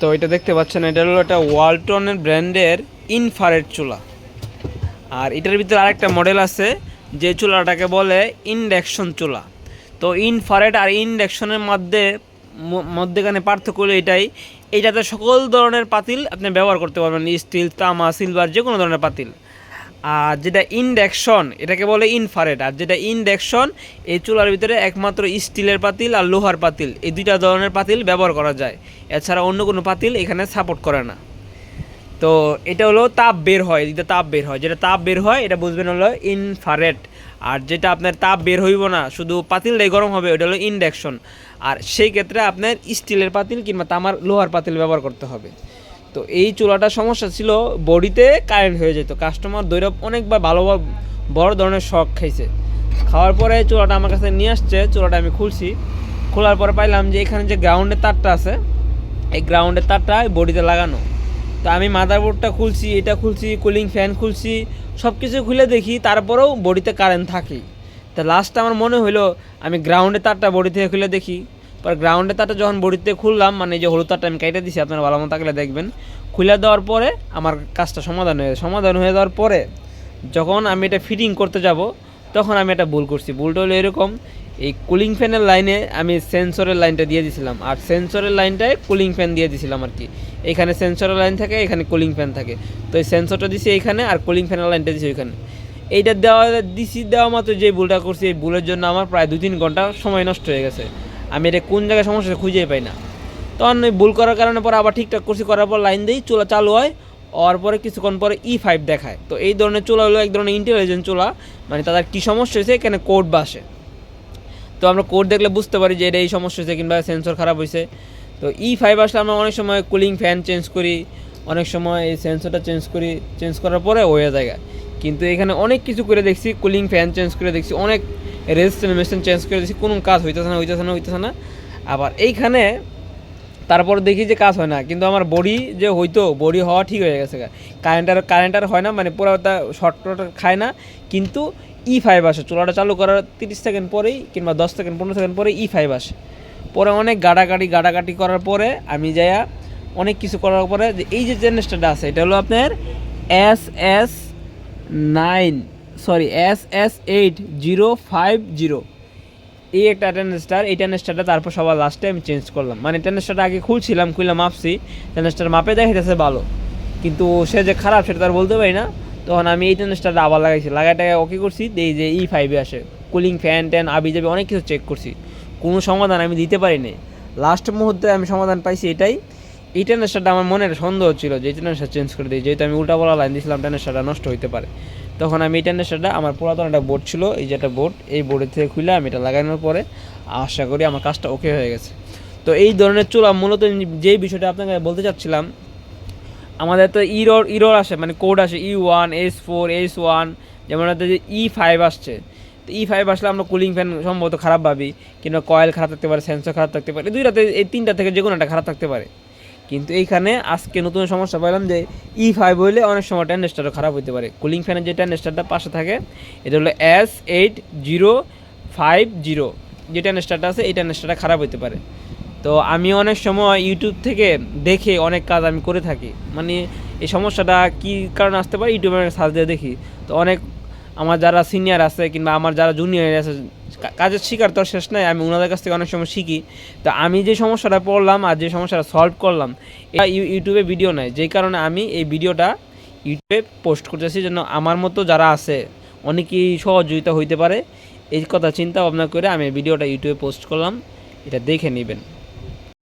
তো এটা দেখতে পাচ্ছেন, এটা হলো একটা ওয়ালটনের ব্র্যান্ডের ইনফারেট চুলা। আর এটার ভিতরে আরেকটা মডেল আছে, যে চুলাটাকে বলে ইন্ডাকশন চুলা। তো ইনফারেট আর ইন্ডাকশনের মধ্যে মধ্যেখানে পার্থক্য হলো এটাই, এটাতে সকল ধরনের পাতিল আপনি ব্যবহার করতে পারবেন, স্টিল, তামা, সিলভার যে কোনো ধরনের পাতিল। আর যেটা ইন্ডাকশন, এটাকে বলে ইনফারেট আর যেটা ইন্ডাকশন, এই চুলার ভিতরে একমাত্র স্টিলের পাতিল আর লোহার পাতিল। এই দুইটা ধরনের পাতিল ব্যবহার করা যায়। এছাড়া অন্য কোনো পাতিল এখানে সাপোর্ট করে না। তো এটা হলো তাপ বের হয় এদিকে তাপ বের হয়। যেটা তাপ বের হয়, এটা বুঝবেন হলো ইনফারেট আর যেটা আপনার তাপ বের হইব না, শুধু পাতিলটাই গরম হবে, ওটা হলো ইন্ডাকশন। আর সেই ক্ষেত্রে আপনার স্টিলের পাতিল কিংবা তামার লোহার পাতিল ব্যবহার করতে হবে। তো এই চুলাটার সমস্যা ছিল বডিতে কারেন্ট হয়ে যেত। কাস্টমার দৈরব অনেকবার ভালো বড় ধরনের শখ খাইছে। খাওয়ার পরে চুলাটা আমার কাছে নিয়ে আসছে, চুলাটা আমি খুলছি। খোলার পরে পাইলাম যে এখানে যে গ্রাউন্ডের তারটা আছে, এই গ্রাউন্ডের তারটা বডিতে লাগানো। তো আমি মাদারবোর্ডটা খুলছি, এটা খুলছি কুলিং ফ্যান খুলছি সব কিছু খুলে দেখি, তারপরেও বডিতে কারেন্ট থাকে তা লাস্ট আমার মনে হলো আমি গ্রাউন্ডের তারটা বডি থেকে খুলে দেখি। পর গ্রাউন্ডে তারটা যখন বডিতে খুললাম মানে যে হলুদ তারটা আমি কেটে দিছি, আপনারা ভালো মতো থাকলে দেখবেন। খুলে দেওয়ার পরে আমার কাজটা সমাধান হয়ে সমাধান হয়ে যাওয়ার পরে যখন আমি এটা ফিটিং করতে যাব, তখন আমি একটা ভুল করছি। ভুলটা হলো এরকম, এই কুলিং ফ্যানের লাইনে আমি সেন্সরের লাইনটা দিয়ে দিছিলাম। আর সেন্সরের লাইনটায় কুলিং ফ্যান দিয়ে দিছিলাম আর কি। এখানে সেন্সরের লাইন থাকে, এখানে কুলিং ফ্যান থাকে। তো এই সেন্সরটা দিছি এইখানে আর কুলিং ফ্যানের লাইনটা দিছি ওইখানে। এইটা দেওয়া, দিছি দেওয়া মাত্র যে ভুলটা করছি, এই ভুলের জন্য আমার প্রায় দু তিন ঘণ্টা সময় নষ্ট হয়ে গেছে। আমি এটা কোন জায়গায় সমস্যা খুঁজেই পাই না। তখন ভুল করার কারণে পরে আবার ঠিকঠাক করছি, করার পর লাইন দিই, চুলা চালু হয়, হওয়ার পরে কিছুক্ষণ পরে ই ফাইভ দেখায়। তো এই ধরনের চুলা হলো এক ধরনের ইন্টেলিজেন্ট চুলা মানে তাদের কী সমস্যা হয়েছে, এখানে কোড বাসে। তো আমরা কোড দেখলে বুঝতে পারি যে এটা এই সমস্যা হয়েছে কিংবা সেন্সর খারাপ হয়েছে। তো ই ফাইভ আসলে আমরা অনেক সময় কুলিং ফ্যান চেঞ্জ করি, অনেক সময় এই সেন্সরটা চেঞ্জ করি চেঞ্জ করার পরে হয়ে যায় কিন্তু এখানে অনেক কিছু করে দেখছি কুলিং ফ্যান চেঞ্জ করে দেখছি, অনেক রেজিস্ট্যান্ট মেশিন চেঞ্জ করে দেখছি কোনো কাজ হইতেছে না হইতেছে না হইতেছে না। আবার এইখানে তারপর দেখি যে কাজ হয় না, কিন্তু আমার বডি যে হইতো বডি হওয়া ঠিক হয়ে গেছে কারেন্ট আর কারেন্ট আর হয় না মানে পুরো তা শর্ট খায় না, কিন্তু ই ফাইভ আসে। চুলাটা চালু করার তিরিশ সেকেন্ড পরেই কিংবা দশ সেকেন্ড, পনেরো সেকেন্ড পরে ই ফাইভ আসে। পরে অনেক গাড়াগাড়ি গাড়াগাড়ি করার পরে আমি যাইয়া অনেক কিছু করার পরে যে এই যে জেনারেটারটা আছে, এটা হলো আপনার S S nine sorry S S eight zero five zero এই একটা স্টার এই টেনেস্টারটা তারপর সবার লাস্টে আমি চেঞ্জ করলাম। মানে টেনেস্টারটা আগে খুলছিলাম খুলে মাপছি টেনেস্টার মাপে দেখাইতেছে ভালো। কিন্তু সে যে খারাপ, সেটা তার বলতে পারি না। তখন আমি এই টেনেস্টারটা আবার লাগাইছি। লাগাইটাকে ওকে করছি এই যে ই ফাইভে আসে। কুলিং ফ্যান ট্যান আবি যাবি, অনেক কিছু চেক করছি। কোনো সমাধান আমি দিতে পারিনি। লাস্ট মুহূর্তে আমি সমাধান পাইছি এটাই। এই টেনেস্টারটা আমার মনের সন্দেহ ছিল যে টেনেস্টার চেঞ্জ করে দিই। যেহেতু আমি উল্টা বলা লাইন দিয়েছিলাম টেনেস্টারটা নষ্ট হইতে পারে। তখন আমি এই টেনেস্টারটা আমার পুরাতন একটা বোর্ড ছিল, এই যে একটা বোর্ড এই বোর্ডের থেকে খুলে আমি এটা লাগানোর পরে আশা করি আমার কাজটা ওকে হয়ে গেছে। তো এই ধরনের চুলা মূলত যেই বিষয়টা আপনাকে বলতে চাচ্ছিলাম, আমাদের তো ইরোর ইরোর আসে মানে কোড আসে E one S four S one যেমন যে ই ফাইভ আসছে। তো ই ফাইভ আসলে আমরা কুলিং ফ্যান সম্ভবত খারাপ ভাবি, কিংবা কয়েল খারাপ থাকতে পারে সেন্সর খারাপ থাকতে পারে দুইটাতে, এই তিনটা থেকে যে কোনো একটা খারাপ থাকতে পারে। কিন্তু এইখানে আজকে নতুন সমস্যা পাইলাম যে ই ফাইভ হইলে অনেক সময় টেন্ডেস্টারও খারাপ হতে পারে। কুলিং ফ্যানের যে টেন্ডেস্টারটা পাশে থাকে, এটা হলো S eight zero five zero যে টেন্ডেস্টারটা আছে, এই টেন্ডেস্টারটা খারাপ হতে পারে। তো আমি অনেক সময় ইউটিউব থেকে দেখে অনেক কাজ আমি করে থাকি। মানে এই সমস্যাটা কী কারণে আসতে পারে ইউটিউবে সার্চ দিয়ে দেখি। তো অনেক আমার যারা সিনিয়র আছে কিংবা আমার যারা জুনিয়র আছে কাজের শিকার তো শেষ নাই, আমি ওনাদের কাছ থেকে অনেক সময় শিখি। তো আমি যে সমস্যাটা পড়লাম আর যে সমস্যাটা সলভ করলাম, এটা ইউটিউবে ভিডিও নেয় যেই কারণে আমি এই ভিডিওটা ইউটিউবে পোস্ট করতেছি যেন আমার মতো যারা আছে, অনেকেই সহযোগিতা হইতে পারে। এই কথা চিন্তা ভাবনা করে আমি ভিডিওটা ইউটিউবে পোস্ট করলাম, এটা দেখে নেবেন।